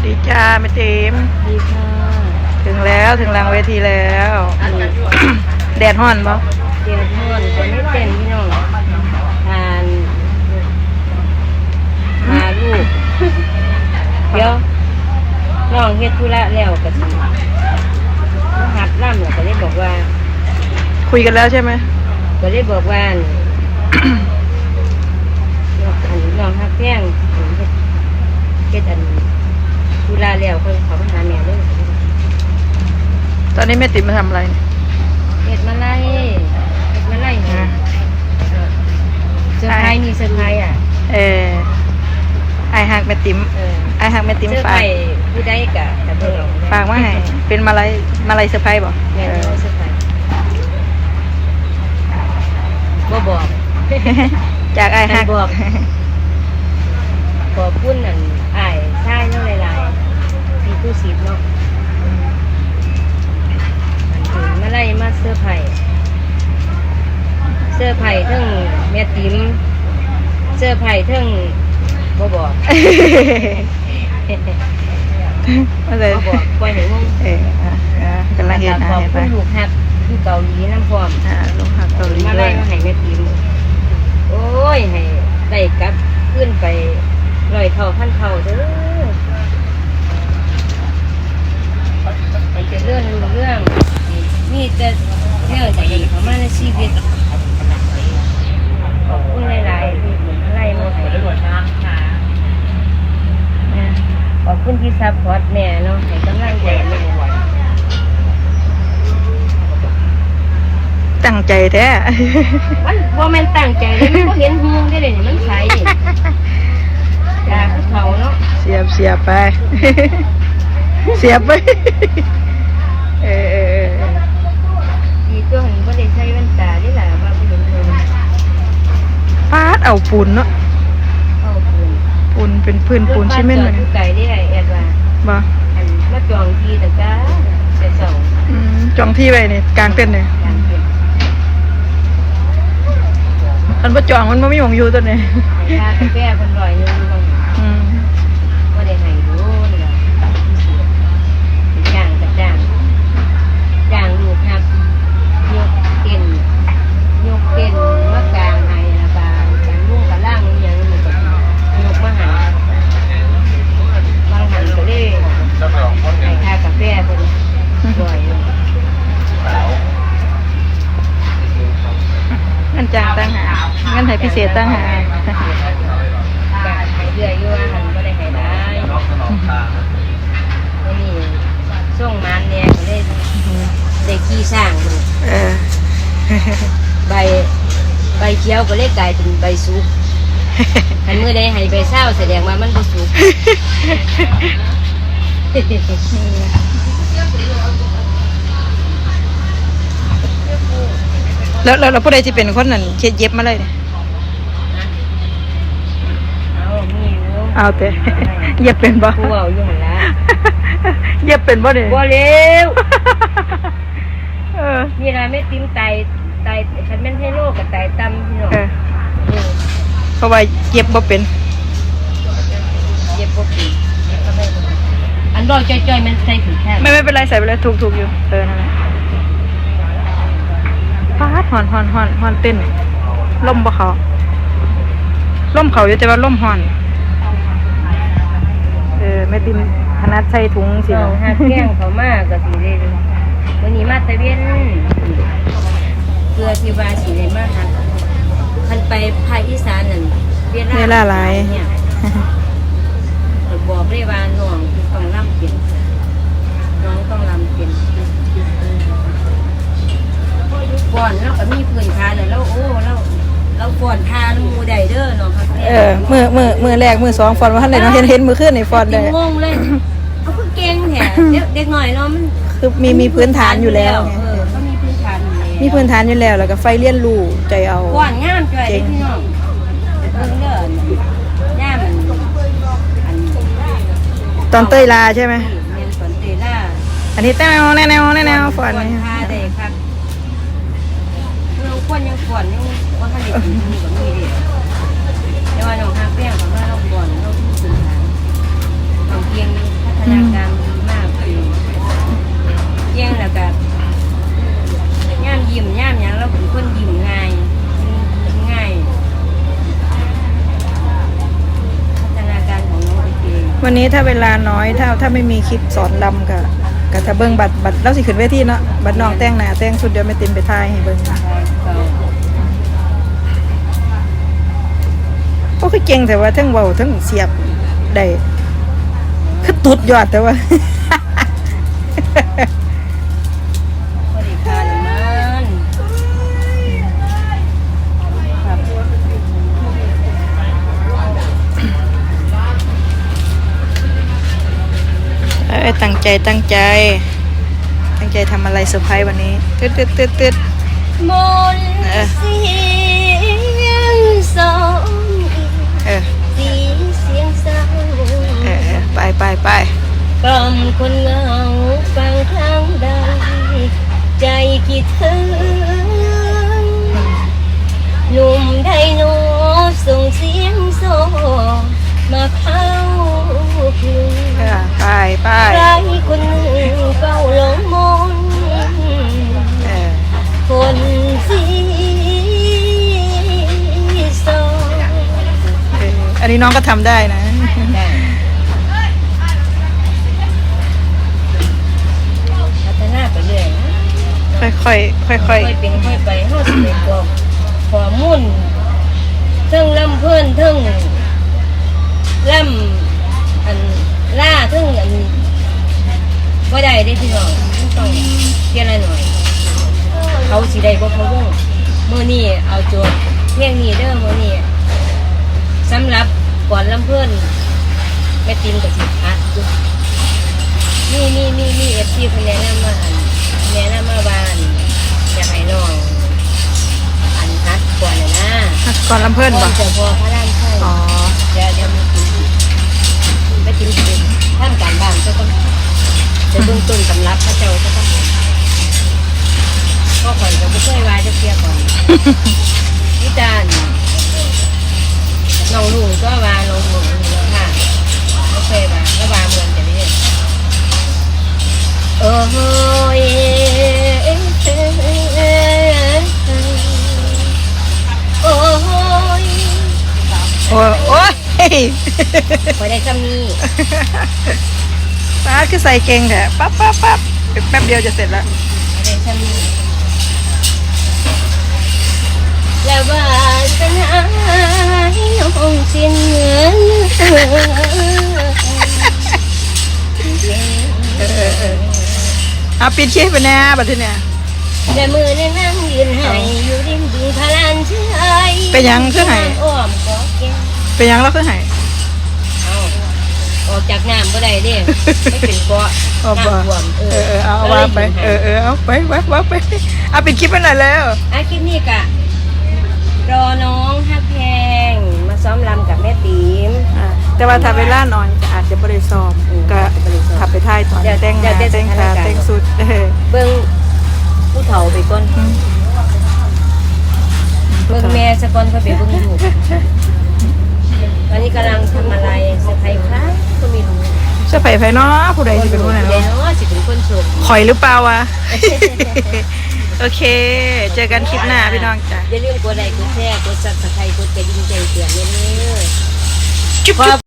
สดีจ้าแม่ติ๋มดีค่ะถึงแล้วถึงหลังเวทีแล้วอันนี้แดดฮ้อนปะเดียวทอนตอนนี้เต้นพี่น้องทานหาลูก เดี๋ยวน้องเฮ็ดธุระแล้วก็สิมาหัดล่ำแล้วก็ได้บอกว่า คุยกันแล้วใช่ไหมก็ได้บอกว่าอั่นอันน้องฮักแพงอันเฮ็ดเฮ็ดอัน ธุระแล้วเพิ่นเขามาหาแม่เลยตอนนี้แม่ติ๋มมาทำอะไรเนี่ยเฮ็ดมาไล่เฮ็ดมาไล่ให้อะเซอร์ไพรส์มีเซอร์ไพรส์อะ เออไอหักแม่ติ๋มเออไอหักแม่ติ๋มเสื้อฝากไผ่ผู้ใดกะกะเบิ่งฝากมาให้เป็นมาลัยมาลัยเซอร์ไพรส์บ่แม่นเออเอาเสื้อไผ่บ่บอก จากไอหัก บอก ขอบคุณนั่นอ้ายชายเนาะหลาย ๆมีผู้สิบเนาะอันถึงมาไล่มาเสื้อไผ่เสื้อไผ่เทั้งแม่ติ๋มเสื้อไผ่เทั้งบ่บอกมาเลยบ่บอกปล่อยให้งงเอออะอะกำลังเห็นขอะอบเห็นไปคุณลูกฮักที่เกาหลีน้ำพร้อมอ่าลูกหักเกาหลีมาด้วไล่ยมาให้แม่ติ๋มโอ้ย ให้ได้กลับขึ้นไปลอยเท่าพันเท่าเด้อไปเจอเรื่องรู้เรื่องนี่จะเรื่องดีเข้ามาในชีวิตขอบคุณหลายๆที่มาไล่มาให้ขอบคุณที่ ซัพพอร์ตแม่เนาะให้กำลังใจแม่ตั้งใจแท้ มันว่ามันตั้งใจเลยมันก็เห็นหูได้เลยนี่มันใสยาคือเขาเนาะเสียบเสียบไป เสียบไปเออเออเออเออดีตัวหันก็ได้ใช้แว่นตาได้หลายว่าไปเห็นเลยฟาดเอาปูนเนาะเอาปืนปูนเป็นพื้นปูนซีเมนต์เลเลยยไก่ได้ไอแอดว่า บ่อันมาจองทีแต่ก็เสียสองอืมจองที่ไว้นี่กลางเต้นท์นี่อย่างเป็นอันบ่จองมันบ่มีหมองอยู่ตัวนี้ให้ค่ากาแฟคนลอยหนึงบาง อืม ก็ได้ให้ดูนี่แหละจ้างกับจ้างจ้างลูกครับยกเก่นยกเก่นมะกลางให้แล้วก็การลุ่งกับล่างอหย่างนี้ก็ยกมาใหาบางหันก็ได้ให้ค่ากาแฟคน ลอยหนึ่งเงินจ้างตั้งหาเงินให้พิเศษตั้งหาก็ให้เรื่อยอยู่ว่าหันก็ได้ให้ได้วันนี้ส่งมันเนี่ยก็ได้ได้ขี้สร้างมันเออใบใบเขียวก็เลยกลายเป็นใบสุกอันเมื่อได้ให้ใบเศร้าแสดงว่ามันก็สุก แล้วแล้วแล้วผู้ใดสิเป็นคนนั้นเฮ็ดเย็บมาเลยเนี่ยเอามีอยู่เอาแต่เย็บเป็นบ่ผู้เอาอยู่หันละเย็บเป็นบ่เนี่ยบ่เร็วเออนี่นะไม่ติ้มไตไตฉันแม่นให้โลกกับไตตำพี่น้องเออเออเพราะว่าเย็บบ่เป็นเจ็บปวดปีเจ็บก็ไม่เป็นไร อันดอกจ้อยๆมันใส่ถึงแค่ไม่ไม่เป็นไรใส่ไปเลยถูกถูกอยู่เออนั่นแหละฟาดหอนหอนหอนหอนเต้นล่มบ่เขาล่มเขาอยู่แต่ว่าล่มหอน เออแม่ติมพนัดใส่ถุงสิเราหักแก้งเขามากก็สิเลยวันนี้มาตะเวียนเพื่อที่ว่าสิได้มาหักคันไปภาคอีสานนั่นเวลาเวลาหลาย เนี่ยบอกเลยว่าน้องต้องรำ ก่อนเราก็มีพื้นฐานแล้วเราโอ้เราเราก่อนทานหมูใดเด้อน้องครับเออมือมือมือแรกมือสองฟอนว่าท่านไหนเนาะเห็นเห็นมือขึ้นในฟอนติได้งงเลยเขาคือเก่งแถเด็กเด็กหน่อยเนาะมันคือมีมีพื้นฐานอยู่แล้วไงเออก็มีพื้นฐานอยู่แล้วมีพื้นฐานอยู่แล้วแล้วก็ไฟเลี้ยนรู้ใจเอาก่อนงามจ่อยเด้อพี่น้องเบิ่งเด้อย่ามมันอันตอนเต้ยลาใช่ไหมเรียนสอนเตล่าอันนี้แต้วแน่แนวแน่แนวฟอนก่อนนี่พาได้ครับเรา ควรยังก่อนยังว่าท่านได้กินมีกับมีเดิแต่ว่าน้องฮักแป้งของเราเราก่อนเราที่พื้นฐานน้องเพียงพัฒนาการดีมากคือเยี่ยงแล้วก็ย่ามยิ้มย่ามยังเราเป็นคนยิ้มง่ายยิ้มง่ายพัฒนาการของน้องโอเควันนี้ถ้าเวลาน้อยถ้าถ้าไม่มีคลิปสอนลำกับกับถ้าเบิ้งบัตรบัตรเราสิขึ้นเวทีเนาะบัตรน้องแต่งหน้าแต่งชุดเดียวไม่เต็มไปทายให้เบิ้ง ก็ก็คือเก่งแต่ว่าทั้งเว้าทั้งเสียบได้คือตุดยอดแต่ว่าพอดีคาเลยมันครับเอ้ยตั้งใจตั้งใจ ตั้งใจทำอะไรเซอร์ไพรส์วันนี้ ตึ๊ดตึ๊ดตึ๊ดตึ๊ดมนต์เสีย มาเข้าคลึงเออไปไปใครคนหนึ่งเฝ้าหลงมนต์เออคนสีโซเอออันนี้น้องก็ทำได้นะได้พัฒนาไปเรื่อยนะค่อยค่อยค่อยค่ค่ออยยเป็นค่อยไปเฮาสิได้กรอกข้อมูลเทิงลำเพิ่นเทิง ลำอันล่าเทิงอันบ่ได้เด้พี่น้องมันต้องเทียละหน่อย เขาสิได้บ่เขาวงมื้อนี้เอาโจทย์เพลงนี้เด้อมื้อนี้สำหรับก่อนลำเพิ่นแม่ติมก็สิอัดอยู่นี่นี่นี่นี่ FC เพิ่นแนะนำมาอันแนะนำมาว่าอันอยากให้น้องอันอัดก่อนน่ะนะก่อนลำเพิ่นก่บ่อนจะพอพระรามใช่ามการบ้านก็ต้องจะเบื้องต้นสำรับพระเจ้าก็ต้องก็ข่อยก็ไม่เคยวายจะเคลียก่อนนิจานน้องลุงก็วาน้องลุงนี่แล้วค่ะไม่เคยวาก็วาเหมือนจะนี่โอ้ยโอ้ยโอ้โอ้ยพอได้คำนี้ ป้าคือใส่เก่งแท้ปั๊บปั๊บปั๊บแป๊บเดียวจะเสร็จแล้วอะไรทำนี่แล้ววาสนาให้น้องสิ้นเงินเออเออเออเอาปิดคลิปไปแน่บัดทีเนี่ยแต่มือนั่นนั่งยืนให้อยู่ริมบึงพลานเชยเป็นหยังคือให้อ้อมก็แก้วเป็นหยังเราคือให้เอา ออกจากน้ำก็ได้เด้ไม่เป็นเกาะเอาบ่น้ำท่วมเออเออเอาเอาวางไปเออเออเอาไปไว้ไว้ไปเอาปิดคลิปไปหน่อยแล้วอาคลิปนี้กะรอน้องฮักแพงมาซ้อมรำกับแม่ติ๋ม อ่าแต่ว่าถ้าเวลาน้อยก็อาจจะบริซ้อมอืมก็บ่ได้ซ้อมขับไปท่ายตอนเดี๋ยวแต่งหเดี๋น้ายวเดี๋ยวแต่งขาสถานการณ์ แต่งสุดเออเบิ้งผู้เฒ่าไปก่อนอืมเบิ้งแม่สะก่อนก็ไปเบิ้งลูก จะไผ่ไผ่เนาะผู้ใดที่เป็นผู้ไหนเดี๋ยวเนาะเนาะสิเป็นคนโชคดีข่อยหรือเปล่าวะ โอเค เจอกันคลิปหน้าพี่น้องจ้ะอย่าลืมกดไลค์กดแชร์กดซับสไครต์กดกระดิ่งแจ้งเตือนเด้อจุ๊บขอจุ๊บ